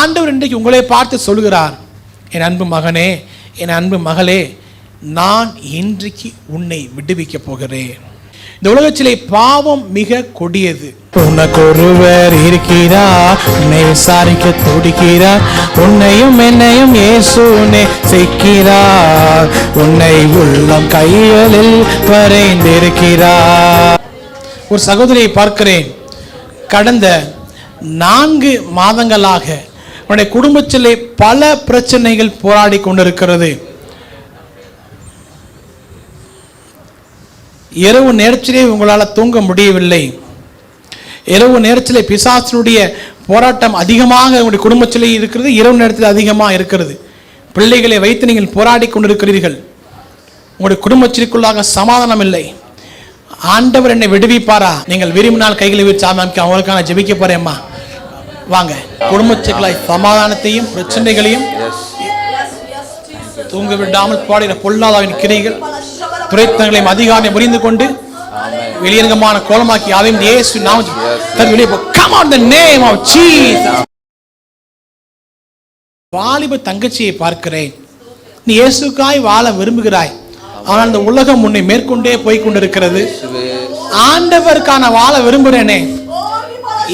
ஆண்டவர் இன்றைக்கு உங்களை பார்த்து சொல்கிறார் என் அன்பு மகனே என் அன்பு மகளே நான் இன்றைக்கு உன்னை விடுவிக்கப் போகிறேன். இந்த உலகத்திலே பாவம் மிக கொடியது. உனக்கு ஒருவர் இருக்கிறார் உன்னை விசாரிக்க துடிக்கிறார் உன்னையும் என்னையும் இயேசுனே சிக்கிறார் உன்னை உள்ளம் கைகளில் வரைந்திருக்கிறார். ஒரு சகோதரியை பார்க்கிறேன். கடந்த நான்கு மாதங்களாக உன்னுடைய குடும்பத்திலே பல பிரச்சனைகள் போராடி கொண்டிருக்கிறது. இரவு நேரத்திலே உங்களால் தூங்க முடியவில்லை. இரவு நேரத்தில் பிசாசினுடைய போராட்டம் அதிகமாக உங்களுடைய குடும்பத்திலே இருக்கிறது இரவு நேரத்தில் அதிகமாக இருக்கிறது. பிள்ளைகளை வைத்து நீங்கள் போராடி கொண்டிருக்கிறீர்கள். உங்களுடைய குடும்பத்திற்குள்ளாக சமாதானம் இல்லை ஆண்டவர் என்னை விடுவிப்பாரா? நீங்கள் விரும்பினால் கைகளை வச்சு சாமிக்கு அவங்களுக்கான ஜெபிக்க போறேம்மா வாங்க. குடும்பத்துக்களாய் சமாதானத்தையும் பிரச்சனைகளையும் தூங்க விடாமல் பாடுகிற பொல்லாதாவின் கிரைகள் துரைத்தங்களையும் அதிகாரம் புரிந்து கொண்டு வெளியரங்கமான கோலமாக்கி அதையும் இயேசு நாம் தன் வெளியே come on the name of Jesus வாலிப தங்கச்சியை பார்க்கிறேன். நீ இயேசுக்காய் வாழ விரும்புகிறாய். ஆனால் இந்த உலகம் உன்னை மேற்கொண்டே போய் கொண்டிருக்கிறது. ஆண்டவருக்கான வாழ விரும்புகிறேனே.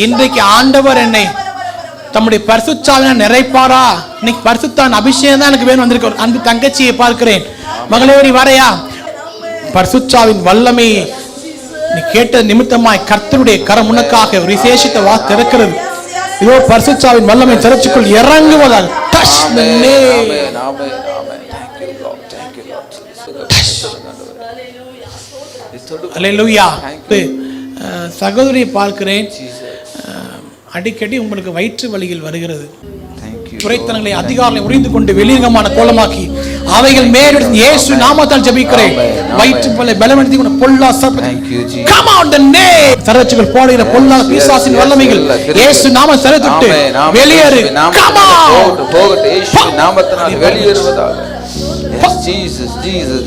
இன்றைக்கு ஆண்டவர் என்னை தம்முடைய பரிசுத்தாவின நிறைப்பாரா? இன்னைக்கு பரிசுத்தான் அபிஷேகம் தான் எனக்கு வேணும் வந்திருக்க. அந்த தங்கச்சியை பார்க்கிறேன். மகளே நீ வரையா? பரிசுத்தாவின் வல்லமை நீ கேட்ட நிமித்தமாய் கர்த்தருடைய கரம் உனக்காக விசேஷித்த வா திறக்கிறது. இதோ பரிசுத்தாவின் வல்லமை திறச்சுக்குள் இறங்குவதால் touch சகோதரியை பார்க்கிறேன். அடிக்கடி உங்களுக்கு வயிற்று வலிகள் வருகிறது. துரைத்தனங்களை அதிகாரங்களை உறிந்து கொண்டு வெளியங்கமான கோலமாக்கி அவைகள் மேலெடுத்து இயேசு நாமத்தால் ஜெபிக்கிறேன். வயிற்று பல பலவெடுத்து கொண்டு பொல்லா சர்ப்பத்தை சரச்சுகள் போடுகிற பொல்லா பிசாசின் வல்லமைகள். இயேசு நாம சரத்துட்டு. வெளியேறு. நாமத்தினாலே போகட்டும், வெளியேறுவதாக. Jesus, Jesus.